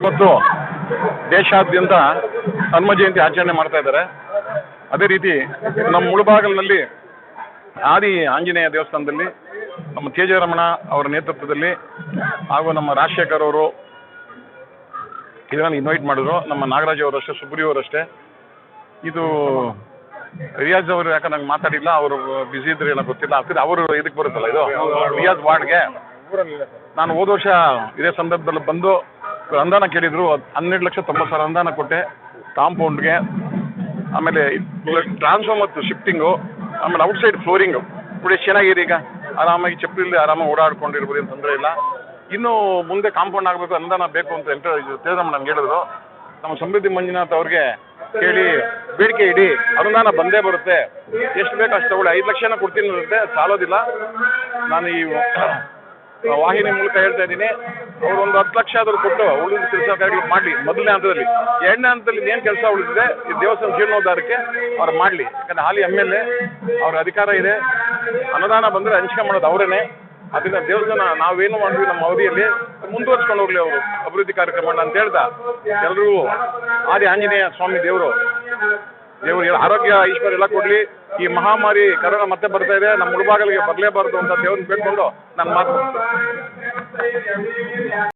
ಇವತ್ತು ದೇಶಾದ್ಯಂತ ಹನುಮ ಜಯಂತಿ ಆಚರಣೆ ಮಾಡ್ತಾ ಇದ್ದಾರೆ. ಅದೇ ರೀತಿ ನಮ್ಮ ಮುಳುಬಾಗಲಿನಲ್ಲಿ ಆದಿ ಆಂಜನೇಯ ದೇವಸ್ಥಾನದಲ್ಲಿ ನಮ್ಮ ತೇಜರಮಣ ಅವರ ನೇತೃತ್ವದಲ್ಲಿ ಹಾಗೂ ನಮ್ಮ ರಾಜಶೇಖರ್ ಅವರು ಇದನ್ನು ಇನ್ವೈಟ್ ಮಾಡಿದ್ರು. ನಮ್ಮ ನಾಗರಾಜ್ ಅವರಷ್ಟೇ ಸುಬ್ರಿಯು ಸುಬ್ರಿ ಅವರು ಇದು ರಿಯಾಜ್ ಅವರು ಯಾಕೆ ನಂಗೆ ಮಾತಾಡಿಲ್ಲ, ಅವರು ಬ್ಯುಸಿ ಇದ್ರೆ ಏನೋ ಗೊತ್ತಿಲ್ಲ. ಆಗ್ತದೆ ಅವರು ಇದಕ್ಕೆ ಬರುತ್ತಲ್ಲ ಇದು? ರಿಯಾಜ್ ವಾರ್ಡ್ಗೆ. ನಾನು ಹೋದ ವರ್ಷ ಇದೇ ಸಂದರ್ಭದಲ್ಲಿ ಬಂದು ಅನುದಾನ ಕೇಳಿದ್ರು ಹನ್ನೆರಡು ಲಕ್ಷ ತೊಂಬತ್ತು ಸಾವಿರ ಅನುದಾನ ಕೊಟ್ಟೆ ಕಾಂಪೌಂಡ್ಗೆ ಆಮೇಲೆ ಟ್ರಾನ್ಸ್ಫಾರ್ಮ್ ಮತ್ತು ಶಿಫ್ಟಿಂಗು ಆಮೇಲೆ ಔಟ್ಸೈಡ್ ಫ್ಲೋರಿಂಗು ಕೂಡ ಎಷ್ಟು ಚೆನ್ನಾಗಿದೆ ಈಗ. ಆರಾಮಾಗಿ ಚಪ್ಪಲಿ ಆರಾಮಾಗಿ ಓಡಾಡ್ಕೊಂಡಿರ್ಬೋದು ಏನು ತೊಂದರೆ ಇಲ್ಲ. ಇನ್ನೂ ಮುಂದೆ ಕಾಂಪೌಂಡ್ ಆಗಬೇಕು ಅನುದಾನ ಬೇಕು ಅಂತ ಎಂಟು ತೇಜಮ್ಮ ನಮ್ಗೆ ಹೇಳಿದ್ರು. ನಮ್ಮ ಸಮೃದ್ಧಿ ಮಂಜುನಾಥ್ ಅವ್ರಿಗೆ ಕೇಳಿ ಬೇಡಿಕೆ ಇಡಿ ಅನುದಾನ ಬಂದೇ ಬರುತ್ತೆ. ಎಷ್ಟು ಬೇಕು ಅಷ್ಟು ತಗೊಳ್ಳಿ. ಐದು ಲಕ್ಷನ ಕೊಡ್ತೀನಿ ಅಂತ ಸಾಲೋದಿಲ್ಲ. ನಾನು ಈ ವಾಹಿನಿ ಮೂಲಕ ಹೇಳ್ತಾ ಇದ್ದೀನಿ. ಅವರು ಒಂದು ಹತ್ತು ಲಕ್ಷ ಆದರೂ ಕೊಟ್ಟು ಉಳಿದ ಕೆಲಸ ಮಾಡಲಿ. ಮೊದಲನೇ ಹಂತದಲ್ಲಿ. ಎರಡನೇ ಹಂತದಲ್ಲಿ ಏನು ಕೆಲಸ ಉಳಿದಿದೆ, ಈ ದೇವಸ್ಥಾನ ಜೀರ್ಣೋದ್ಧಾರಕ್ಕೆ ಅವ್ರು ಮಾಡಲಿ. ಯಾಕಂದ್ರೆ ಹಾಲಿ ಎಂ ಎಲ್ ಎ ಅವ್ರ ಅಧಿಕಾರ ಇದೆ. ಅನುದಾನ ಬಂದರೆ ಹಂಚಿಕೆ ಮಾಡೋದು ಅವರೇನೆ. ಅದರಿಂದ ದೇವಸ್ಥಾನ ನಾವೇನು ಮಾಡಿದ್ವಿ ನಮ್ಮ ಅವಧಿಯಲ್ಲಿ, ಮುಂದುವರ್ಸ್ಕೊಂಡು ಹೋಗ್ಲಿ ಅವರು ಅಭಿವೃದ್ಧಿ ಕಾರ್ಯಕ್ರಮ ಅಂತ ಹೇಳ್ತಾ. ಎಲ್ಲರಿಗೂ ಆದಿ ಆಂಜನೇಯ ಸ್ವಾಮಿ ದೇವರು. ದೇವರು ಆರೋಗ್ಯ ಐಶ್ವರ್ಯ ಎಲ್ಲ ಕೊಡಲಿ. ಈ ಮಹಾಮಾರಿ ಕರೋನಾ ಮತ್ತೆ ಬರ್ತಾ ಇದೆ ನಮ್ಮ ಮುಳುಬಾಗಲಿಗೆ ಬರಲೇಬಾರದು ಅಂತ ದೇವ್ರನ್ನ ಬೇಡ್ಕೊಂಡು ನಮ್ಮ ಮಾತು.